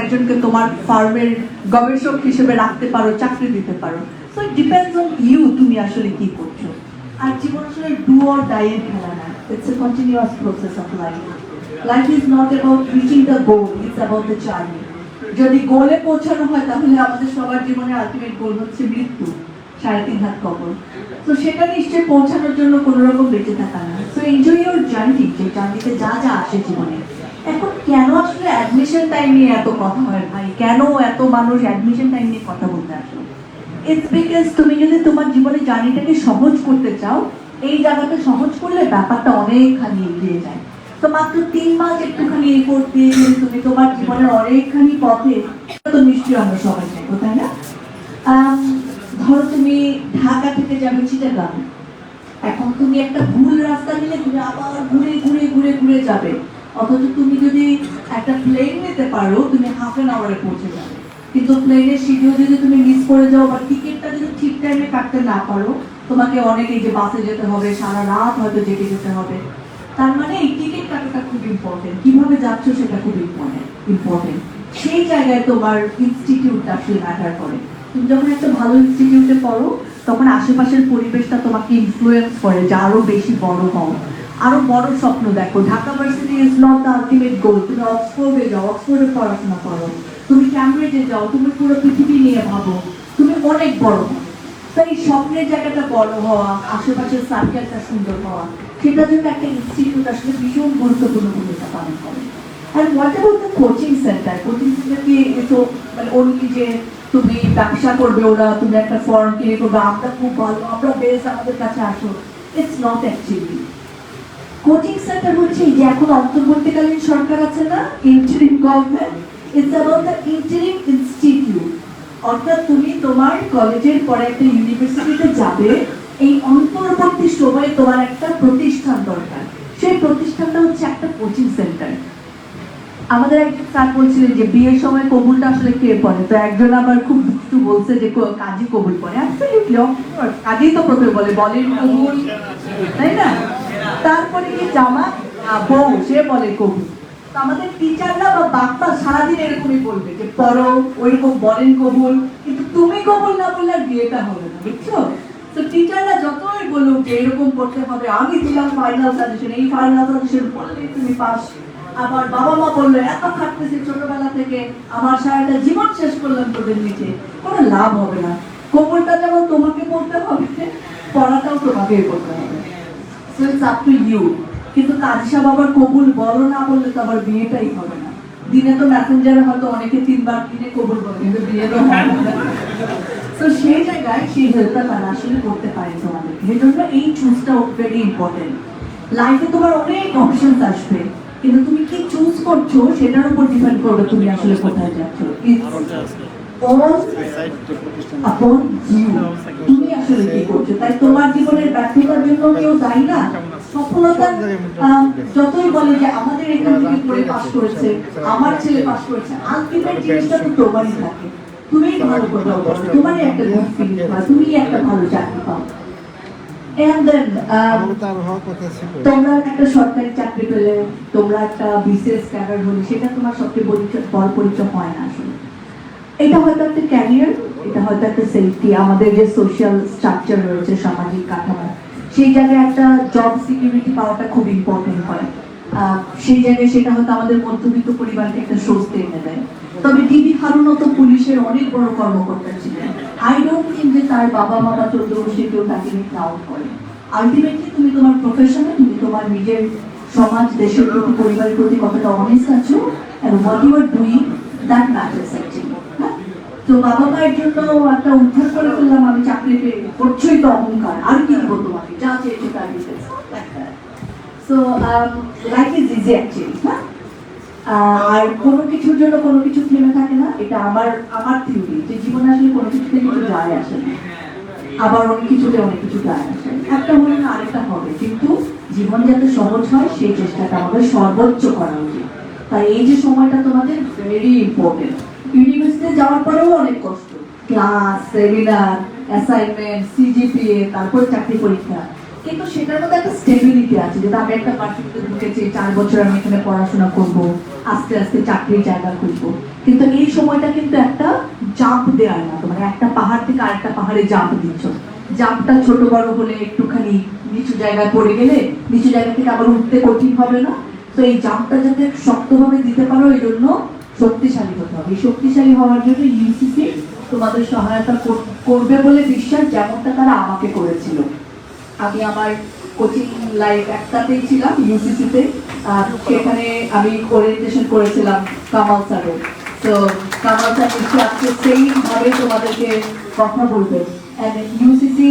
একজনকে তোমার ফার্মের গবেষক হিসেবে রাখতে পারো, চাকরি দিতে পারো। So it depends on you তুমি আসলে কি করছ। আর জীবন আসলে ডু অর ডাইয়ের খেলা না। It's a continuous process of life life is not about reaching the goal it's about the journey যদি গোলে পৌঁছানো হয়, তাহলে আমাদের সবার জীবনের আলটিমেট গোল হচ্ছে মৃত্যু, সাড়ে তিন হাত কবর। তো সেটা নিশ্চয়ই পৌঁছানোর জন্য কোনো রকম বেঁচে থাকা না। সো এনজয় ইউর জার্নি যে জার্নিতে যা যা আসে জীবনে। এখন কেন অ্যাডমিশন টাইম নিয়ে এত কথা হয় ভাই, কেন এত মানুষ অ্যাডমিশন টাইম নিয়ে কথা বলতে আসে? ইটস বিকজ তুমি যদি তোমার জীবনের জার্নিটাকে সহজ করতে চাও, এই জায়গাটা সহজ করলে ব্যাপারটা অনেকখানি এগিয়ে যায়। তো মাত্র তিন মাস একটুখানি এই করতে তুমি তোমার জীবনের অনেকখানি পথে, তো নিশ্চয়ই আমরা সবাই চাইব তাই না? ধরো তুমি ঢাকা থেকে যাবে চিটাগাং। এখন তুমি একটা ভুল রাস্তা নিলে তুমি আবার ঘুরে ঘুরে ঘুরে ঘুরে যাবে। অথচ তুমি যদি একটা প্লেন নিতে পারো, তুমি হাফ এন আওয়ারে পৌঁছে যাবে। কিন্তু প্লেনের শিডিউল যদি তুমি মিস করে যাও বা টিকিটটা যদি ঠিক টাইমে কাটতে না পারো, তোমাকে অনেক যে বাসে যেতে হবে, সারা রাত হয়তো জেগে যেতে হবে। তার মানে এই টিকিট কাটাটা খুব ইম্পর্টেন্ট কীভাবে যাচ্ছ সেটা খুব ইম্পর্টেন্ট ইম্পর্টেন্ট সেই জায়গায় তোমার ইনস্টিটিউটটা আসলে ম্যাটার করে। তুমি যখন একটা ভালো ইনস্টিটিউটে পড়ো, তখন আশেপাশের পরিবেশটা তোমাকে ইনফ্লুয়েন্স করে যে আরও বেশি বড় হও। আরও বড় স্বপ্ন দেখো। Dhaka varsity is not the ultimate goal তুমি অক্সফোর্ডে যাও অক্সফোর্ডে পড়াশোনা করো। তুমি ক্যামব্রিজে যাও, তুমি পুরো পৃথিবী নিয়ে ভাবো। তুমি অনেক বড়। তাই স্বপ্নের জায়গাটা বড় হওয়া, আশেপাশের সার্কেলটা সুন্দর হওয়া, সেটার জন্য একটা ইনস্টিটিউট আসলে ভীষণ গুরুত্বপূর্ণ ভূমিকা পালন করে। আর what about the coaching centre coaching centre কি তো মানে অনলি যে তুমি ব্যবসা করবে ওরা, তুমি একটা ফর্ম কিনে করবে, আমরা খুব ভালো, আমরা বেশ আমাদের কাছে আসো। It's not actually coaching centre হচ্ছে যে এখন অন্তর্বর্তীকালীন সরকার আছে না interim government it's about the interim institute অর্থাৎ তুমি তোমার কলেজের পরে একটা ইউনিভার্সিটিতে যাবে, এই অন্তর্বর্তী সময়ে তোমার একটা প্রতিষ্ঠান দরকার। সেই প্রতিষ্ঠানটা হচ্ছে একটা কোচিং সেন্টার আমাদের একজন স্যার বলছিলেন যে, বিয়ের সময় কবুলটা আসলে কে পড়ে তো একজন আবার খুব দুষ্টু বলছে যে কাজী কবুল পড়ে অ্যাবসলিউটলি কাজী তো প্রথমে বলে বলেন কবুল তাই না? তারপরে কি জামা? বউ, সে বলে কবুল তো আমাদের টিচাররা বা বাপ্পা সারাদিন এরকমই বলবে যে, পড়ো ওইরকম বলেন কবুল। কিন্তু তুমি কবুল না বললে বিয়েটা হবে না, বুঝছ? তো টিচাররা যতই বলুক যে, এরকম হবে, আমি দিলাম ফাইনাল সাজেশন এই ফাইনাল সাজেশন তুমি পাস। আবার বাবা মা বলল, এত খাটতেছি ছোটবেলা থেকে, আমার সারাটা জীবন শেষ করলাম তোদের নিচে, কোনো লাভ হবে না। কবুলটা যেমন তোমাকে পড়তে হবে, পড়াটাও তোমাকে করতে হবে। ইটস আপ টু ইউ কিন্তু কবুল বলো না বললে তো আবার বিয়েটাই হবে না। দিনে তো মেসেঞ্জারে হয়তো অনেকে তিনবার দিনে কবুল বলে কিন্তু বিয়ে তো হয় না। তো সেই জায়গায় সেই হেল্পটা তারা আসলে করতে পারে তোমাদেরকে সেই জন্য এই চুজটা ভেরি ইম্পর্টেন্ট লাইফে তোমার অনেক অপশনস আসবে কিন্তু তুমি কি চুজ করছ সেটার উপর ডিপেন্ড করবে তুমি আসলে কোথায় যাচ্ছ। অল আপন ইউ তুমি আসলে কি করছ তাই তোমার জীবনের ব্যর্থতার জন্য কেউ দায়ী না। সফলতা যতই বলে যে আমাদের এখান থেকে পড়ে পাস করেছে, আমার ছেলে পাস করেছে আলটিমেট জিনিসটা তো তোমারই থাকে। তুমি ভালো করো তোমারই একটা গুড ফিলিং তুমি একটা ভালো চাকরি পাও। তোমরা একটা সরকারি চাকরি পেলে, তোমরা একটা সেটা তোমার পরিচয় হয় না এটা হয়তো একটা ক্যারিয়ার এটা হয়তো একটা সেফটি আমাদের যে সোশ্যাল স্ট্রাকচার রয়েছে, সামাজিক কাঠামো। সেই জায়গায় একটা জব সিকিউরিটি পাওয়াটা খুব ইম্পর্টেন্ট হয়। সেই জায়গায় সেটা হয়তো আমাদের মধ্যবিত্ত পরিবারকে একটা স্বস্তি এনে দেয়। তবে টিভি হারুনও তো পুলিশের অনেক বড় কর্মকর্তা ছিলেন। আই ডোন্ট থিঙ্ক যে তার বাবা মামা চোদ্দ বর্ষে কেউ তাকে নিয়ে প্রাউড করে। আলটিমেটলি তুমি তোমার প্রফেশনে তুমি তোমার নিজের সমাজ, দেশের প্রতি পরিবারের প্রতি কতটা অনেস্ট আছো, and what you are doing, that matters actually হ্যাঁ? তো বাবা মায়ের জন্য একটা উদ্ধার করে ফেললাম, আমি চাকরি পেয়ে। করছোই তো অহংকার আর কি দিব তোমাকে যা চেয়েছো তার দিতে so life is easy actually হ্যাঁ? আর কোনো কিছুর জন্য কোনো কিছু থেমে থাকে না, এটা আমার আমার থিওরি যে জীবনে আসলে কোনো কিছুতে কিছু যায় আসে আবার অনেক কিছুতে অনেক কিছু যায় আসে। একটা হলে না আরেকটা হবে, কিন্তু জীবন যাতে সহজ হয়, সেই চেষ্টাটা আমাদের সর্বোচ্চ করা উচিত। তাই এই যে সময়টা তোমাদের ভেরি ইম্পর্টেন্ট ইউনিভার্সিটিতে যাওয়ার পরেও অনেক কষ্ট। ক্লাস সেমিনার অ্যাসাইনমেন্ট সিজিপিএ তারপর চাকরি পরীক্ষা। কিন্তু সেটার মধ্যে একটা স্টেবিলিটি আছে যেটা আমি একটা ভার্সিটিতে ঢুকেছি চার বছর আমি এখানে পড়াশোনা করব, আস্তে আস্তে চাকরির জায়গা খুঁজবো। কিন্তু এই সময়টা কিন্তু একটা জাম্প দেওয়ার মতো মানে একটা পাহাড় থেকে আরেকটা পাহাড়ে জাম্প দিচ্ছ। জাম্পটা ছোট বড় হলে একটুখানি নিচু জায়গায় পড়ে গেলে নিচু জায়গা থেকে আবার উঠতে কঠিন হবে না। তো এই জাম্পটা যাতে শক্তভাবে দিতে পারো, এই জন্য শক্তিশালী হতে হবে। শক্তিশালী হওয়ার জন্য ইউসিসি তোমাদের সহায়তা কর- করবে বলে বিশ্বাস যেমনটা তারা আমাকে করেছিল। আমি আমার কোচিং লাইফ একটাতেই ছিলাম ইউসিসিতে সেখানে আমি ওরিয়েন্টেশন করেছিলাম কামাল স্যারের তো কামাল স্যার নিশ্চয়ই আজকে সেইভাবে তোমাদেরকে কথা বলবেন UCC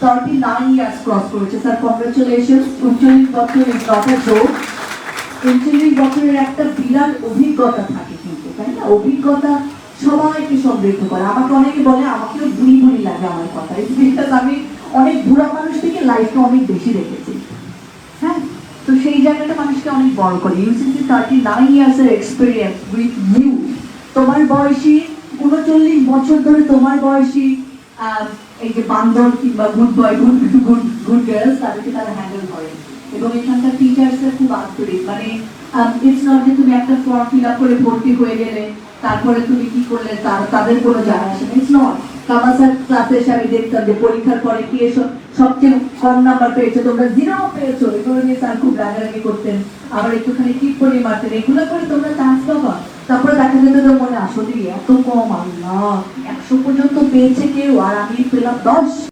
thirty nine years cross করেছে। স্যার কংগ্রেচুলেশন উনচল্লিশ বছর ইজ নট আ জোক উনচল্লিশ বছরের একটা বিরাট অভিজ্ঞতা থাকে কিন্তু, তাই না? অভিজ্ঞতা সবাইকে সমৃদ্ধ করে। আমাকে অনেকে বলে, আমাকেও বুড়ি বুড়ি লাগে আমার কথা। এই বিকজ আমি অনেক বুড়া মানুষ থেকে লাইফটা অনেক বেশি দেখেছি হ্যাঁ? তো সেই জায়গাটা মানুষকে অনেক বড় করে। ইউসিসি থার্টি নাইন ইয়ার্স এর এক্সপিরিয়েন্স উইথ ইউ তোমার বয়সী উনচল্লিশ বছর ধরে তোমার বয়সী এই যে বান্দর কিংবা good boy good good good girls তাদেরকে তারা হ্যান্ডেল করে। এবং এখানকার টিচার্সরা খুব আন্তরিক। মানে ইটস নট যে তুমি একটা ফর্ম ফিল আপ করে ভর্তি হয়ে গেলে, তারপরে তুমি কি করলে, তার, তাদের কোনো জানা আসে ইটস নট কামাসার ক্লাসে এসে আমি দেখতাম যে পরীক্ষার পরে কি এসো সবচেয়ে কম নাম্বার পেয়েছ, তোমরা জিরো পেয়েছ। এগুলো নিয়ে স্যার খুব রাগারাগি করতেন। আবার একটুখানি কি করে মারতেন। এগুলো করে তোমরা চান্স পাবা তারপরে দেখা যেত তো মনে আসলে এত কম, আল্লাহ, একশো পর্যন্ত পেয়েছে কেউ, আর আমি পেলাম দশ।